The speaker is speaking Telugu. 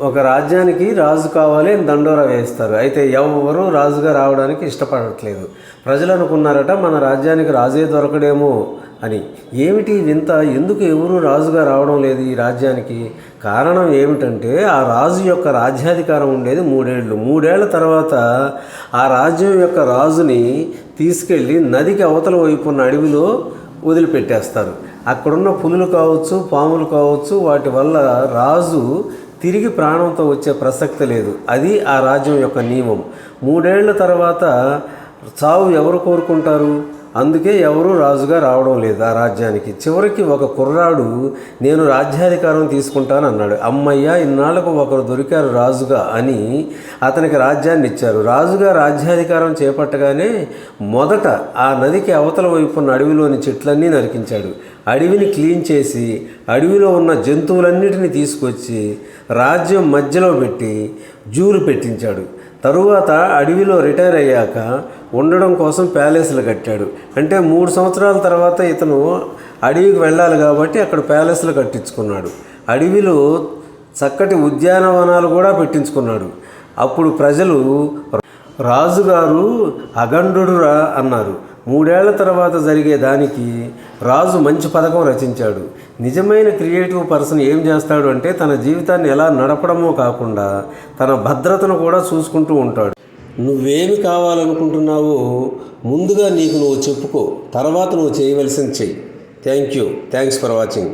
ఒక రాజ్యానికి రాజు కావాలి అని దండోరా వేస్తారు. అయితే ఎవరు రాజుగా రావడానికి ఇష్టపడట్లేదు. ప్రజలు అనుకున్నారట మన రాజ్యానికి రాజే దొరకడేమో అని. ఏమిటి వింత? ఎందుకు ఎవరు రాజుగా రావడం లేదు ఈ రాజ్యానికి? కారణం ఏమిటంటే ఆ రాజు యొక్క రాజ్యాధికారం ఉండేది మూడేళ్ళు. మూడేళ్ళ తర్వాత ఆ రాజ్యం యొక్క రాజుని తీసుకెళ్ళి నదికి అవతల వైపు ఉన్న అడవిలో వదిలిపెట్టేస్తారు. అక్కడున్న పులులు కావచ్చు పాములు కావచ్చు వాటి వల్ల రాజు తిరిగి ప్రాణంతో వచ్చే ప్రసక్తి లేదు. అది ఆ రాజ్యం యొక్క నియమం. మూడేళ్ళ తర్వాత చావు ఎవరు కోరుకుంటారు? అందుకే ఎవరు రాజుగా రావడం లేదు ఆ రాజ్యానికి. చివరికి ఒక కుర్రాడు నేను రాజ్యాధికారం తీసుకుంటాను అన్నాడు. అమ్మయ్య ఇన్నాళ్ళకు ఒకరు దొరికారు రాజుగా అని అతనికి రాజ్యాన్ని ఇచ్చారు. రాజుగా రాజ్యాధికారం చేపట్టగానే మొదట ఆ నదికి అవతల వైపు ఉన్న అడవిలోని చెట్లన్నీ నరికించాడు. అడవిని క్లీన్ చేసి అడవిలో ఉన్న జంతువులన్నిటిని తీసుకొచ్చి రాజ్యం మధ్యలో పెట్టి జూలు పెట్టించాడు. తరువాత అడవిలో రిటైర్ అయ్యాక ఉండడం కోసం ప్యాలెస్లు కట్టాడు. అంటే మూడు సంవత్సరాల తర్వాత ఇతను అడవికి వెళ్ళాలి కాబట్టి అక్కడ ప్యాలెస్లు కట్టించుకున్నాడు. అడవిలో చక్కటి ఉద్యానవనాలు కూడా పెట్టించుకున్నాడు. అప్పుడు ప్రజలు రాజుగారు అగండుడురా అన్నారు. మూడేళ్ళ తర్వాత జరిగే దానికి రాజు మంచి పథకం రచించాడు. నిజమైన క్రియేటివ్ పర్సన్ ఏం చేస్తాడు అంటే తన జీవితాన్ని ఎలా నడపడమో కాకుండా తన భద్రతను కూడా చూసుకుంటూ ఉంటాడు. నువ్వేమి కావాలనుకుంటున్నావో ముందుగా నీకు నువ్వు చెప్పుకో తర్వాత నువ్వు చేయవలసింది చెయ్యి. Thank you thanks for watching